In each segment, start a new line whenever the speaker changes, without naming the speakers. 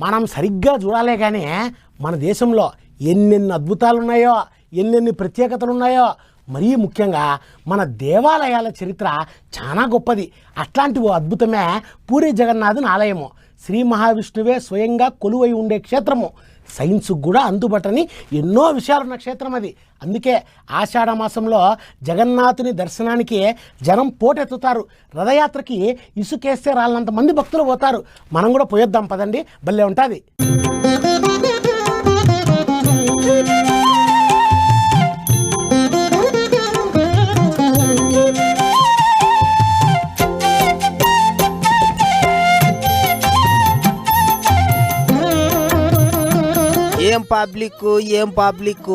మనం సరిగ్గా చూడాలే కానీ మన దేశంలో ఎన్నెన్ని అద్భుతాలు ఉన్నాయో ఎన్నెన్ని ప్రత్యేకతలు ఉన్నాయో మరీ ముఖ్యంగా మన దేవాలయాల చరిత్ర చాలా గొప్పది. అట్లాంటి ఓ అద్భుతమే పూరి జగన్నాథుని ఆలయము. శ్రీ మహావిష్ణువే స్వయంగా కొలువై ఉండే క్షేత్రము. సైన్స్కు కూడా అందుబాటని ఎన్నో విషయాలున్న క్షేత్రం అది. అందుకే ఆషాఢ మాసంలో జగన్నాథుని దర్శనానికి జనం పోటెత్తుతారు. రథయాత్రకి ఇసుకేస్తే రాళ్ళంత మంది భక్తులు పోతారు. మనం కూడా పోయొద్దాం పదండి. భలే ఉంటుంది.
ఏం పబ్లిక్ ఏం పబ్లిక్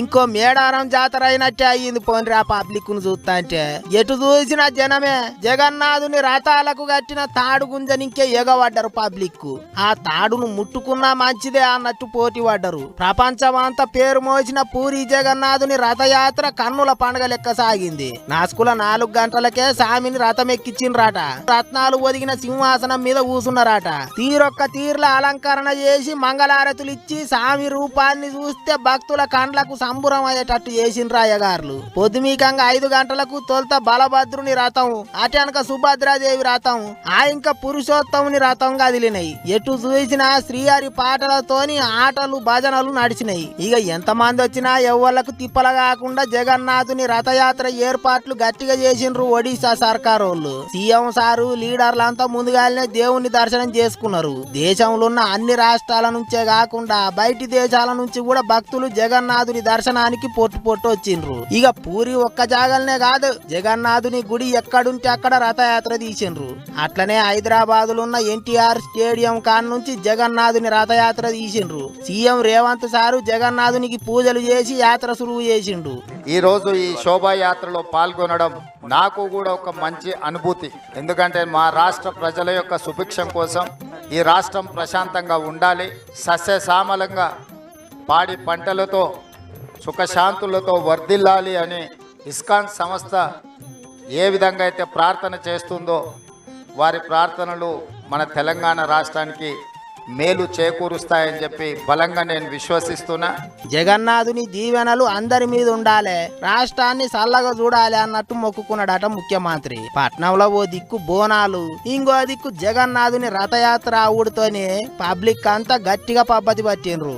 ఇంకో మేడారం జాతర అయినట్టే అయ్యింది పోనీ ఆ పబ్లిక్ను చూస్తా అంటే. ఎటు చూసిన జనమే. జగన్నాథుని రథాలకు కట్టిన తాడు గుంజని ఇంకే ఎగబడ్డరు పబ్లిక్ ఆ తాడును ముట్టుకున్నా మంచిదే అన్నట్టు పోటీ పడ్డరు ప్రపంచమంతా పేరు మోసిన పూరి జగన్నాథుని రథయాత్ర కన్నుల పండుగ లెక్క సాగింది. నాస్కుల నాలుగు గంటలకే సామిని రథం ఎక్కించిండ్రాట రత్నాలు ఒదిగిన సింహాసనం మీద కూసున్నారట తీరొక్క తీర్ల అలంకరణ చేసి మంగళారతులు ఇచ్చి స్వామి రూపాన్ని చూస్తే భక్తుల కండ్లకు సంబురం అయ్యేటట్టు చేసిండ్రు అయ్యగారులు. పొద్దుమీకంగా ఐదు గంటలకు తొలుత బలభద్రుని రథం అటెనక సుభద్రాదేవి రథం ఆ ఇంకా పురుషోత్తముని రథం కదిలినాయి. ఎటు చూసినా శ్రీహరి పాటలతోని ఆటలు భజనలు నడిచినాయి. ఇక ఎంతమంది వచ్చినా ఎవ్వలకు తిప్పల కాకుండా జగన్నాథుని రథయాత్ర ఏర్పాట్లు గట్టిగా చేసిండ్రు ఒడిశా సర్కార్ వాళ్ళు సీఎం సారు లీడర్లంతా ముందుగానే దేవుని దర్శనం చేసుకున్నారు. దేశంలో ఉన్న అన్ని రాష్ట్రాల నుంచే కాకుండా బయట దేశాల నుంచి కూడా భక్తులు జగన్నాథుని దర్శనానికి పొట్టు పొట్టు వచ్చిండ్రు. ఇక పూరి ఒక్క జాగల్నే కాదు జగన్నాథుని గుడి ఎక్కడుంటే అక్కడ రథయాత్ర తీసిండ్రు. అట్లనే హైదరాబాద్లో ఉన్న ఎన్టీఆర్ స్టేడియం కాన్ నుంచి జగన్నాథుని రథయాత్ర తీసిండ్రు. సీఎం రేవంత్ సారు జగన్నాథునికి పూజలు చేసి యాత్ర సులువు చేసిండు.
ఈరోజు ఈ శోభాయాత్రలో పాల్గొనడం నాకు కూడా ఒక మంచి అనుభూతి. ఎందుకంటే మా రాష్ట్ర ప్రజల యొక్క సుభిక్షం కోసం ఈ రాష్ట్రం ప్రశాంతంగా ఉండాలి సస్యశ్యామలంగా పాడి పంటలతో సుఖశాంతులతో వర్ధిల్లాలి అని ఇస్కాన్ సంస్థ ఏ విధంగా అయితే ప్రార్థన చేస్తుందో వారి ప్రార్థనలు మన తెలంగాణ రాష్ట్రానికి మేలు చేకూరుస్తాయని చెప్పి బలంగా నేను విశ్వసిస్తున్నా.
జగన్నాథుని దీవెనలు అందరి మీద ఉండాలి రాష్ట్రాన్ని చల్లగా చూడాలి అన్నట్టు మొక్కుకున్నాడట ముఖ్యమంత్రి. పట్నంలో ఓ దిక్కు బోనాలు ఇంకో దిక్కు జగన్నాథుని రథయాత్ర ఆవుడితోనే పబ్లిక్ అంతా గట్టిగా పబ్బతి పట్టిండ్రు.